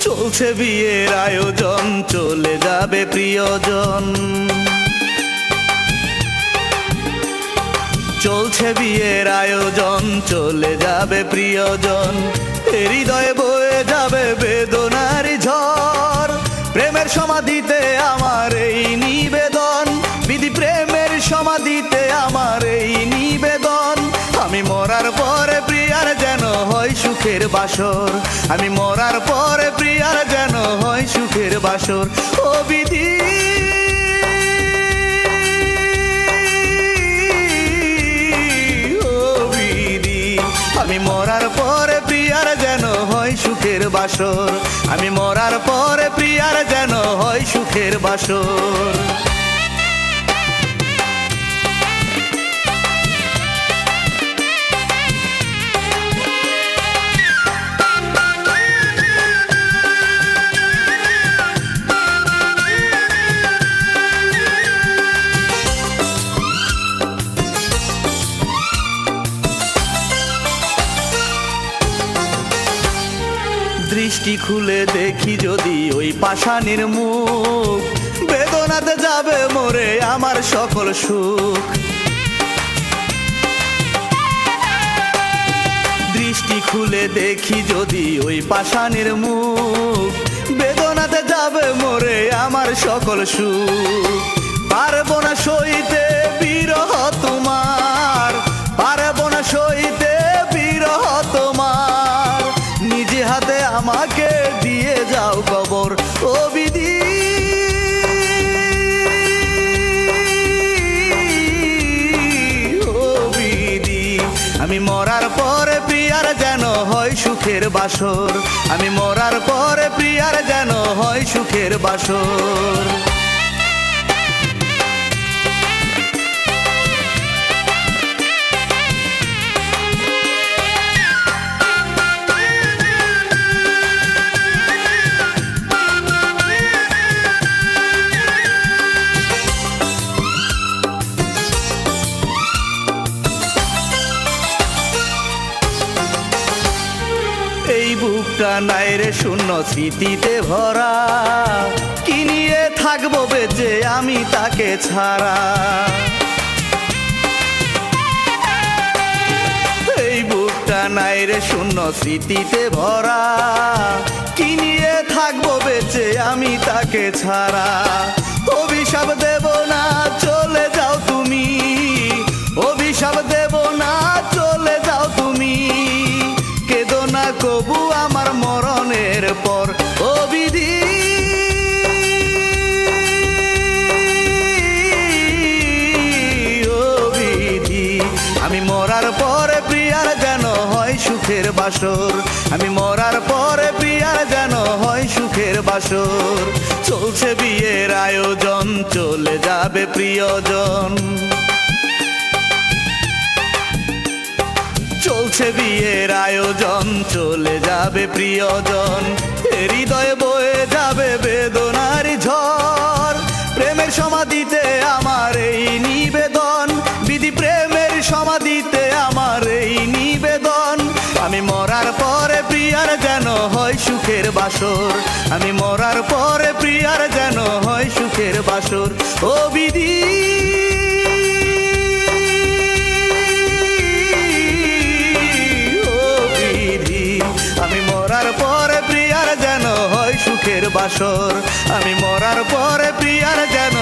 চলছে বিয়ের আয়োজন, চলে যাবে প্রিয়জন। চলছে বিয়ের আয়োজন, চলে যাবে প্রিয়জন। হৃদয়ে বয়ে যাবে বেদনার ঝড়। প্রেমের সমাধিতে আমার এই নিবেদন। বিধি প্রেমের সমাধিতে আমার এই নিবেদন। আমি মরার পরে সুখের বাসর। আমি মরার পরে প্রিয়ার যেন হয় সুখের বাসর। ও বিধি। আমি মরার পরে প্রিয়ার যেন হয় সুখের বাসর। আমি মরার পরে প্রিয়ার যেন হয় সুখের বাসর। দৃষ্টি খুলে দেখি যদি ওই পাষাণের মুখ। বেদনাতে যাবে মোরে আমার সকল সুখ। দৃষ্টি খুলে দেখি যদি ওই পাষাণের মুখ। বেদনাতে যাবে মোরে আমার সকল সুখ। পারব না সইতে পরে প্রিয়ার যেন হয় সুখের বাসর। আমি মরার পরে প্রিয়ার যেন হয় সুখের বাসর। বুকটা নাই রে শূন্য স্মৃতিতে ভরা। কি নিয়ে থাকব বেঁচে আমি তাকে ছাড়া? এই বুকটা নাই রে শূন্য স্মৃতিতে ভরা। কি নিয়ে থাকব বেঁচে আমি তাকে ছাড়া? অভিশাপ দেব সুখের বাসর। আমি মরার পরে প্রিয়ার যেন হয় সুখের বাসর। চলছে বিয়ের আয়োজন, চলে যাবে প্রিয়জন। চলছে বিয়ের আয়োজন, চলে যাবে প্রিয়জন। হৃদয়ে বয়ে যাবে বেদনার ঝড়। প্রেমের সমাধিতে আমার এই নিবেদন। বিধি প্রেমের সমাধিতে আমার সুখের বাসর। আমি মরার পরে প্রিয়ার যেন হয় সুখের বাসর। ও বিধি। আমি মরার পরে প্রিয়ার যেন হয় সুখের বাসর। আমি মরার পরে প্রিয়ার যেন